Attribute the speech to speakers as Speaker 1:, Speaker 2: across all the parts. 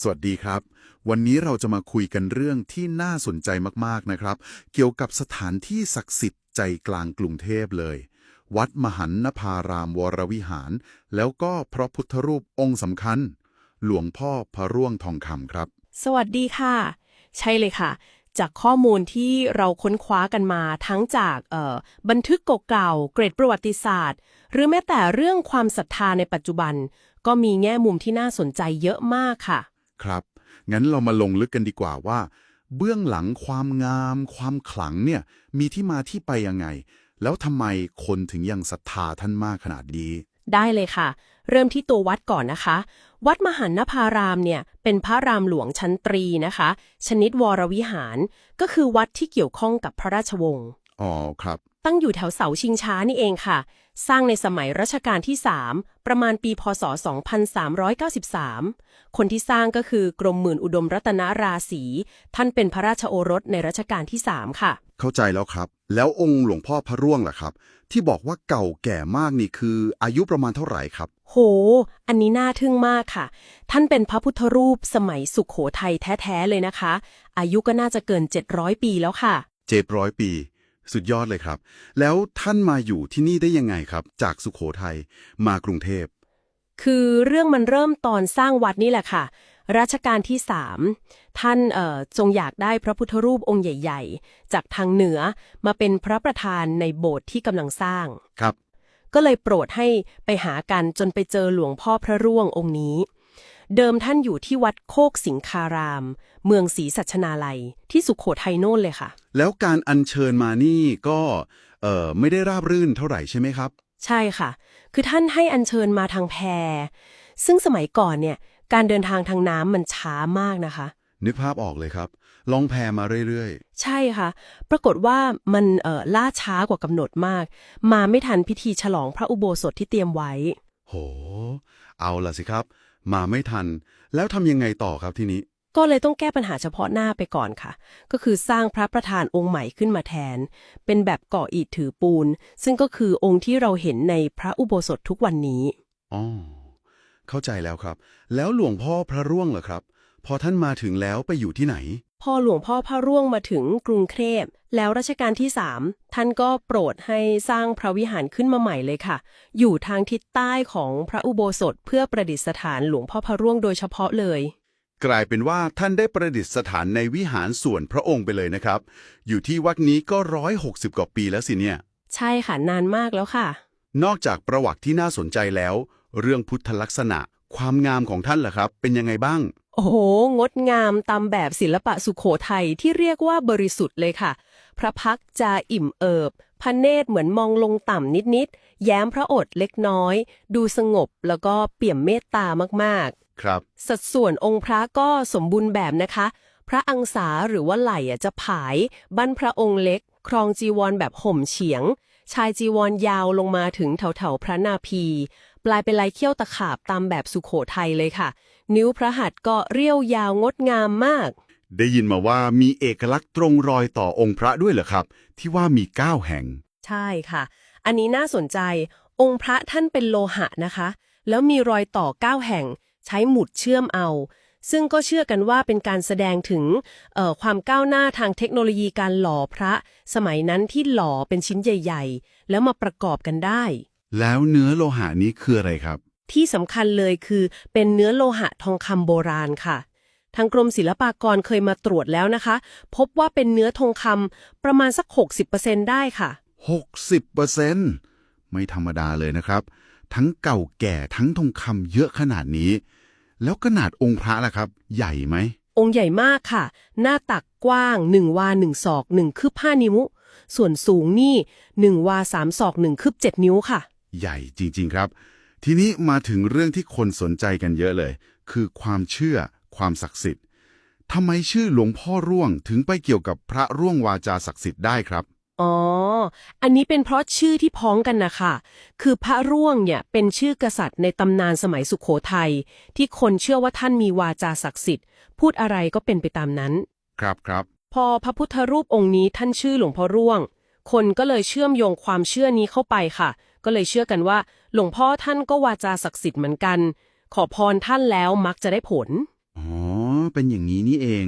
Speaker 1: สวัสดีครับ วันนี้เราจะมาคุยกันเรื่องที่น่าสนใจมากๆนะครับ เกี่ยวกับสถานที่ศักดิ์สิทธิ์ใจกลางกรุงเทพเลย วัดมหันนภารามวรวิหาร แล้วก็พระพุทธรูปองค์สำคัญ หลวงพ่อพระร่วงทองคำครับ
Speaker 2: สวัสดีค่ะ ใช่เลยค่ะ จากข้อมูลที่เราค้นคว้ากันมาทั้งจากออบันทึกเก่าๆเกรดประวัติศาสตร์ หรือแม้แต่เรื่องความศรัทธาในปัจจุบัน ก็มีแง่มุมที่น่าสนใจเยอะมากค่ะ
Speaker 1: ครับ งั้นเรามาลงลึกกันดีกว่าว่า เบื้องหลังความงาม ความขลังเนี่ยมีที่มาที่ไปยังไง แล้วทำไมคนถึงยังศรัทธาท่านมากขนาดนี้
Speaker 2: ได้เลยค่ะ เริ่มที่ตัววัดก่อนนะคะ วัดมหันนภารามเนี่ยเป็นพระรามหลวงชั้นตรีนะคะ ชนิดวรวิหาร ก็คือวัดที่เกี่ยวข้องกับพระราชวงศ์
Speaker 1: อ๋อครับ
Speaker 2: ตั้งอยู่แถวเสาชิงช้านี่เองค่ะ สร้างในสมัยรัชกาลที่ 3 ประมาณปีพศ 2393 คนที่สร้างก็คือกรมหมื่นอุดมรัตนราศีท่านเป็นพระราชโอรสในรัชกาลที่ 3 ค่ะ
Speaker 1: เข้าใจแล้วครับ แล้วองค์หลวงพ่อพระร่วงล่ะครับ ที่บอกว่าเก่าแก่มากนี่คืออายุประมาณเท่าไหร่ครับ
Speaker 2: โห อันนี้น่าทึ่งมากค่ะ ท่านเป็นพระพุทธรูปสมัยสุขโขทัยแท้ๆเลยนะคะ อายุก็น่าจะเกิน 700 ปีแล้วค่ะ
Speaker 1: เจ็ดร้อยปี สุดยอดเลยครับ แล้วท่านมาอยู่ที่นี่ได้ยังไงครับ จากสุขโขทัยมากรุงเทพ
Speaker 2: คือเรื่องมันเริ่มตอนสร้างวัดนี่แหละค่ะ รัชกาลที่สามท่านเอ่อทรงอยากได้พระพุทธรูปองค์ใหญ่ ๆ จากทางเหนือมาเป็นพระประธานในโบสถ์ที่กำลังสร้าง
Speaker 1: ครับ
Speaker 2: ก็เลยโปรดให้ไปหากันจนไปเจอหลวงพ่อพระร่วงองค์นี้ เดิมท่านอยู่ที่วัดโคกสิงคาราม เมืองศรีสัชนาลัย ที่สุขโขทัยโน่นเลยค่ะ
Speaker 1: แล้วการอัญเชิญมานี่ก็เอ่อไม่ได้ราบรื่นเท่าไหร่ใช่ไหมครับ
Speaker 2: ใช่ค่ะ คือท่านให้อัญเชิญมาทางแพ ซึ่งสมัยก่อนเนี่ย การเดินทางทางน้ำมันช้ามากนะคะ
Speaker 1: นึกภาพออกเลยครับ ลองแพมาเรื่อย
Speaker 2: ใช่ค่ะ ปรากฏว่ามันเอ่อล่าช้ากว่ากำหนดมาก มาไม่ทันพิธีฉลองพระอุโบสถที่เตรียมไว้
Speaker 1: ๆ โห เอาล่ะสิครับ มาไม่ทัน แล้วทำยังไงต่อครับทีนี้
Speaker 2: ก็เลยต้องแก้ปัญหาเฉพาะหน้าไปก่อนค่ะ ก็คือสร้างพระประธานองค์ใหม่ขึ้นมาแทน เป็นแบบก่ออิฐถือปูน ซึ่งก็คือองค์ที่เราเห็นในพระอุโบสถทุกวันนี้
Speaker 1: อ๋อเข้าใจแล้วครับ แล้วหลวงพ่อพระร่วงเหรอครับ พอท่านมาถึงแล้วไปอยู่ที่ไหน
Speaker 2: พอหลวงพ่อพระร่วงมาถึงกรุงเทพแล้วรัชกาลที่สามท่านก็โปรดให้สร้างพระวิหารขึ้นมาใหม่เลยค่ะ อยู่ทางทิศใต้ของพระอุโบสถเพื่อประดิษฐานหลวงพ่อพระร่วงโดยเฉพาะเลย
Speaker 1: กลายเป็นว่าท่านได้ประดิษฐานในวิหารส่วนพระองค์ไปเลยนะครับ อยู่ที่วัดนี้ก็ร้อยหกสิบกว่าปีแล้วสิเนี่ย
Speaker 2: ใช่ค่ะนานมากแล้วค่ะ
Speaker 1: นอกจากประวัติที่น่าสนใจแล้ว เรื่องพุทธลักษณะ ความงามของท่านล่ะครับ เป็นยังไงบ้าง
Speaker 2: โอ้โห งดงามตามแบบศิลปะสุขโขทัยที่เรียกว่าบริสุทธิ์เลยค่ะ พระพักตร์จะอิ่มเอิบพระเนตรเหมือนมองลงต่ำนิดๆ แย้มพระโอษฐ์เล็กน้อย ดูสงบแล้วก็เปี่ยมเมตตามาก
Speaker 1: ครับ
Speaker 2: ๆสัดส่วนองค์พระก็สมบูรณ์แบบนะคะ พระอังสาหรือว่าไหล่อะจะผาย บั้นพระองค์เล็ก ครองจีวรแบบห่มเฉียง ชายจีวรยาวลงมาถึงแถวๆพระนาภีปลายเป็นลายเขี้ยวตะขาบตามแบบสุขโขทัยเลยค่ะ นิ้วพระหัตถ์ก็เรียวยาวงดงามมาก
Speaker 1: ได้ยินมาว่ามีเอกลักษณ์ตรงรอยต่อองค์พระด้วยเหรอครับ ที่ว่ามีเก้าแห่ง
Speaker 2: ใช่ค่ะ อันนี้น่าสนใจ องค์พระท่านเป็นโลหะนะคะ แล้วมีรอยต่อเก้าแห่ง ใช้หมุดเชื่อมเอา ซึ่งก็เชื่อกันว่าเป็นการแสดงถึงเอ่อความก้าวหน้าทางเทคโนโลยีการหล่อพระ สมัยนั้นที่หล่อเป็นชิ้นใหญ่ ๆ แล้วมาประกอบกันได้
Speaker 1: แล้วเนื้อโลหะนี้คืออะไรครับ
Speaker 2: ที่สำคัญเลยคือเป็นเนื้อโลหะทองคำโบราณค่ะ ทางกรมศิลปากรเคยมาตรวจแล้วนะคะ พบว่าเป็นเนื้อทองคำประมาณสัก 60%ได้ค่ะ
Speaker 1: 60%ไม่ธรรมดาเลยนะครับ ทั้งเก่าแก่ทั้งทองคำเยอะขนาดนี้ แล้วขนาดองค์พระล่ะครับ ใหญ่ไหม
Speaker 2: องค์ใหญ่มากค่ะ หน้าตักกว้าง1วา1ศอก1คืบ5นิ้ว ส่วนสูงนี่1วา3ศอก1คืบ7นิ้วค่ะ
Speaker 1: ใหญ่จริง ๆครับ ทีนี้มาถึงเรื่องที่คนสนใจกันเยอะเลย คือความเชื่อความศักดิ์สิทธิ์ทำไมชื่อหลวงพ่อร่วงถึงไปเกี่ยวกับพระร่วงวาจาศักดิ์สิทธิ์ได้ครับ
Speaker 2: อ๋อ อันนี้เป็นเพราะชื่อที่พ้องกันนะคะคือพระร่วงเนี่ยเป็นชื่อกษัตริย์ในตำนานสมัยสุขโขทัยที่คนเชื่อว่าท่านมีวาจาศักดิ์สิทธิ์ พูดอะไรก็เป็นไปตามนั้น
Speaker 1: ครับครับ
Speaker 2: พอพระพุทธรูปองค์นี้ท่านชื่อหลวงพ่อร่วง คนก็เลยเชื่อมโยงความเชื่อนี้เข้าไปค่ะ ก็เลยเชื่อกันว่า หลวงพ่อท่านก็วาจาศักดิ์สิทธิ์เหมือนกัน ขอพรท่านแล้วมักจะได้ผล
Speaker 3: อ๋อ เป็นอย่างนี้นี่เอง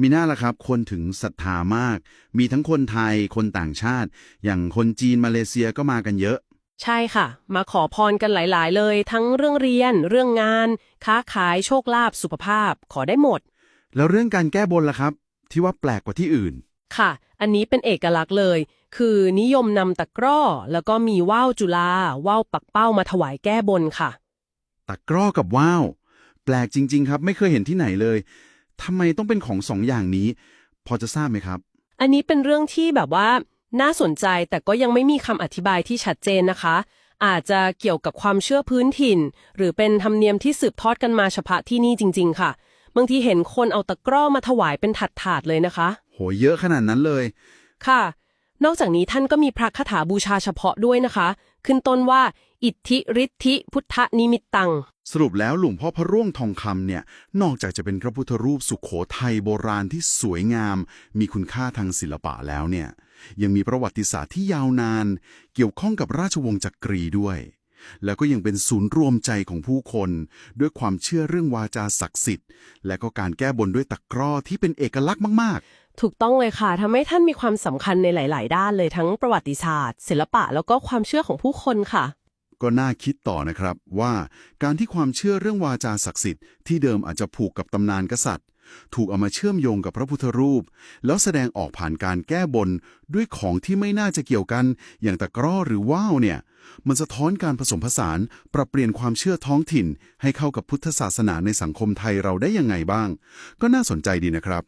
Speaker 3: มีหน้าละครับ คนถึงศรัทธามาก มีทั้งคนไทยคนต่างชาติ อย่างคนจีนมาเลเซียก็มากันเยอะ
Speaker 2: ใช่ค่ะ มาขอพรกันหลาย ๆ เลย ทั้งเรื่องเรียน เรื่องงาน ค้าขายโชคลาภสุขภาพ ขอได้หมด
Speaker 3: แล้วเรื่องการแก้บนล่ะครับ ที่ว่าแปลกกว่าที่อื่น
Speaker 2: ค่ะ อันนี้เป็นเอกลักษณ์เลย คือนิยมนำตะกร้อ แล้วก็มีว่าวจุฬาว่าวปักเป้ามาถวายแก้บนค่ะ
Speaker 3: ตะกร้อกับว่าวแปลกจริง ๆ ครับ ไม่เคยเห็นที่ไหนเลย ทำไมต้องเป็นของสองอย่างนี้ พอจะทราบไหมครับ
Speaker 2: อันนี้เป็นเรื่องที่แบบว่า น่าสนใจแต่ก็ยังไม่มีคำอธิบายที่ชัดเจนนะคะ อาจจะเกี่ยวกับความเชื่อพื้นถิ่น หรือเป็นธรรมเนียมที่สืบทอดกันมาเฉพาะที่นี่จริง ๆ ค่ะ บางทีเห็นคนเอาตะกร้อมาถวายเป็นถาดๆเลยนะคะ
Speaker 3: โหเยอะขนาดนั้นเลย
Speaker 2: ค่ะ นอกจากนี้ท่านก็มีพระคาถาบูชาเฉพาะด้วยนะคะ ขึ้นต้นว่า อิทธิฤทธิพุทธนิมิตตัง
Speaker 1: สรุปแล้วหลวงพ่อพระร่วงทองคำเนี่ย นอกจากจะเป็นพระพุทธรูปสุขโขทัยโบราณที่สวยงาม มีคุณค่าทางศิลปะแล้วเนี่ย ยังมีประวัติศาสตร์ที่ยาวนาน เกี่ยวข้องกับราชวงศ์จักรีด้วย แล้วก็ยังเป็นศูนย์รวมใจของผู้คน ด้วยความเชื่อเรื่องวาจาศักดิ์สิทธิ์ และก็การแก้บนด้วยตะกร้อที่เป็นเอกลักษณ์มาก
Speaker 2: ถูกต้องเลยค่ะทำให้ท่านมีความสำคัญในหลาย ๆ ด้านเลยทั้งประวัติศาสตร์ ศิลปะแล้วก็ความเชื่อของผู้คนค่ะ
Speaker 1: ก็น่าคิดต่อนะครับว่าการที่ความเชื่อเรื่องวาจาศักดิ์สิทธิ์ที่เดิมอาจจะผูกกับตำนานกษัตริย์ ถูกเอามาเชื่อมโยงกับพระพุทธรูป แล้วแสดงออกผ่านการแก้บนด้วยของที่ไม่น่าจะเกี่ยวกัน อย่างตะกร้อหรือว่าวเนี่ย มันสะท้อนการผสมผสาน ปรับเปลี่ยนความเชื่อท้องถิ่น ให้เข้ากับพุทธศาสนาในสังคมไทยเราได้ยังไงบ้าง ก็น่าสนใจดีนะครับ